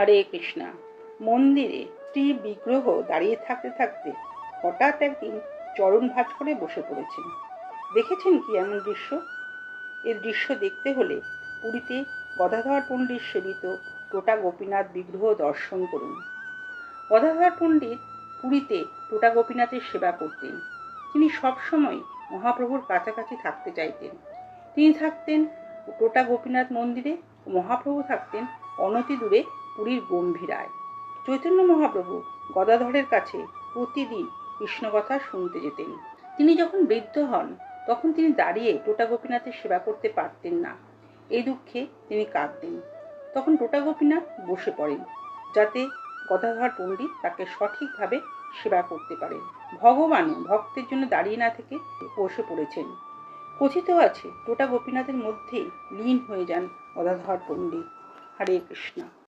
হরে কৃষ্ণা। মন্দিরে শ্রী বিগ্রহ দাঁড়িয়ে থাকতে থাকতে হঠাৎ একদিন চরণ ভাঁজ করে বসে পড়েছেন। দেখেছেন কি এমন দৃশ্য? এর দৃশ্য দেখতে হলে পুরীতে গদাধর পণ্ডিত সেবিত টোটা গোপীনাথ বিগ্রহ দর্শন করুন। গদাধর পণ্ডিত পুরীতে টোটা গোপীনাথের সেবা করতেন। তিনি সবসময় মহাপ্রভুর কাছাকাছি থাকতে চাইতেন। তিনি থাকতেন টোটা গোপীনাথ মন্দিরে মহাপ্রভু থাকতেন অনতি দূরে পুরীর গম্ভীরায়। চৈতন্য মহাপ্রভু গদাধরের কাছে প্রতিদিন কৃষ্ণকথা শুনতে যেতেন। তিনি যখন বৃদ্ধ হন, তখন তিনি দাঁড়িয়ে টোটা গোপীনাথের সেবা করতে পারতেন না। এই দুঃখে তিনি কাঁদতেন। তখন টোটা গোপীনাথ বসে পড়েন, যাতে গদাধর পণ্ডিত তাকে সঠিকভাবে সেবা করতে পারেন। ভগবানও ভক্তের জন্য দাঁড়িয়ে না থেকে বসে পড়েছেন। কথিত আছে, টোটা গোপীনাথের মধ্যেই লীন হয়ে যান গদাধর পণ্ডিত। হরে কৃষ্ণ।